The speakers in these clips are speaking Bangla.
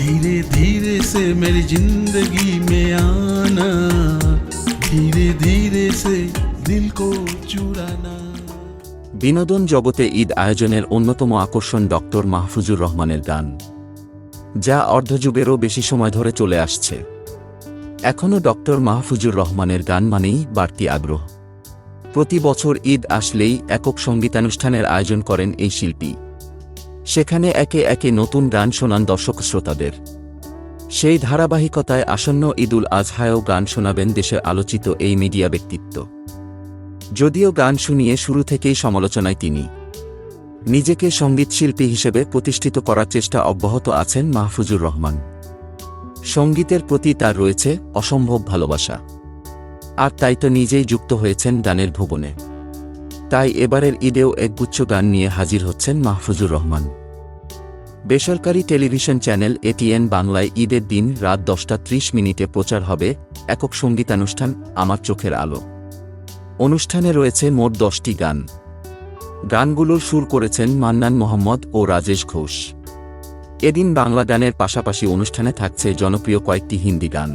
धीरे धीरे से मेरी जिंदगी में आना धीरे धीरे से दिल को चुराना বিনোদন জগতে ঈদ আয়োজনের অন্যতম আকর্ষণ ডক্টর মাহফুজুর রহমানের গান যা অর্ধযুগেরও বেশি সময় ধরে চলে আসছে এখনও ডক্টর মাহফুজুর রহমানের গান মানেই বাড়তি আগ্রহ প্রতি বছর ঈদ আসলেই একক সঙ্গীতানুষ্ঠানের আয়োজন করেন এই শিল্পী সেখানে একে একে নতুন গান শোনান দর্শক শ্রোতাদের। সেই ধারাবাহিকতায় আসন্ন ঈদুল আজহায়ও গান শোনাবেন দেশে আলোচিত এই মিডিয়া ব্যক্তিত্ব। যদিও গান শুনিয়ে শুরু থেকেই সমালোচনায় তিনি। নিজেকে সঙ্গীতশিল্পী হিসেবে প্রতিষ্ঠিত করার চেষ্টা অব্যাহত আছেন মাহফুজুর রহমান। সঙ্গীতের প্রতি তার রয়েছে অসম্ভব ভালোবাসা। আর তাই তো নিজেই যুক্ত হয়েছেন গানের ভুবনে। তাই এবারের ঈদেও একগুচ্ছ গান নিয়ে হাজির হচ্ছেন মাহফুজুর রহমান। বেসরকারি টেলিভিশন চ্যানেল এটিএন বাংলায় ঈদের দিন রাত দশটা ত্রিশ মিনিটে প্রচার হবে একক সঙ্গীতানুষ্ঠান আমার চোখের আলো। অনুষ্ঠানে রয়েছে মোট দশটি গান। গানগুলোর সুর করেছেন মান্নান মোহাম্মদ ও রাজেশ ঘোষ। এদিন বাংলা গানের পাশাপাশি অনুষ্ঠানে থাকছে জনপ্রিয় কয়েকটি হিন্দি গান।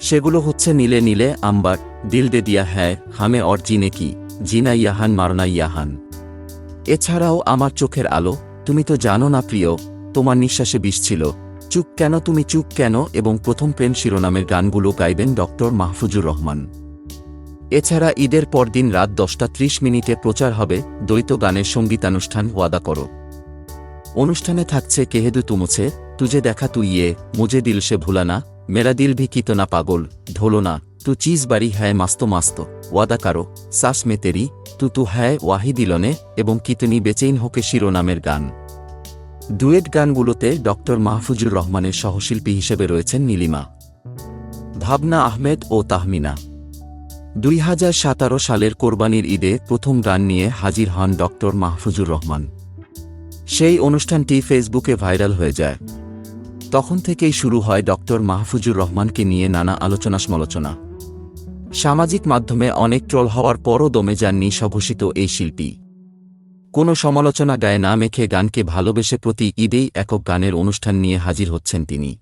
সেগুলো হচ্ছে নীলে নীলে আম্বার, দিল দে দিয়া হ্যায়, হামে অর জিনে কি। জিনা ইয়াহান মারনা ইয়াহান। এছাড়াও আমার চোখের আলো, তুমি তো জানো না প্রিয়, তোমার নিঃশ্বাসে বিষ ছিল। চুপ কেন তুমি, চুপ কেন? এবং প্রথম প্রেম শিরোনামের গানগুলো গাইবেন ডক্টর মাহফুজুর রহমান। এছাড়া ঈদের পরদিন রাত দশটা ত্রিশ মিনিটে প্রচার হবে দ্বৈত গানের সঙ্গীতানুষ্ঠান, ওয়াদা করো। অনুষ্ঠানে থাকছে কেহেদু তুমুছে দেখা তুই ইয়ে মুজে দিল সে ভুলানা মেরা দিল ভি কিতনা পাগল, ঢোলো না, তু চিজ বাড়ি হ্যায় মাস্তো মাস্তো, ওয়াদা কারও, সাস মে তেরি, তু তু হ্যায় ওয়াহি দিলনে, এবং কিতনি বেচেইন হোকে শিরোনামের গান। ডুয়েট গানগুলোতে ডক্টর মাহফুজুর রহমানের সহশিল্পী হিসেবে রয়েছেন নীলিমা। ভাবনা আহমেদ ও তাহমিনা। দুই হাজার সতেরো সালের কোরবানির ঈদে প্রথম গান নিয়ে হাজির হন ডক্টর মাহফুজুর রহমান। সেই অনুষ্ঠানটি ফেসবুকে ভাইরাল হয়ে যায়। তখন থেকেই শুরু হয় ডক্টর মাহফুজুর রহমানকে নিয়ে নানা আলোচনা সমালোচনা সামাজিক মাধ্যমে অনেক ট্রল হওয়ার পরও দমে যাননি স্বঘোষিত এই শিল্পী। কোনো সমালোচনা গায়ে না মেখে গানকে ভালোবেসে প্রতি ঈদেই একক গানের অনুষ্ঠান নিয়ে হাজির হচ্ছেন তিনি।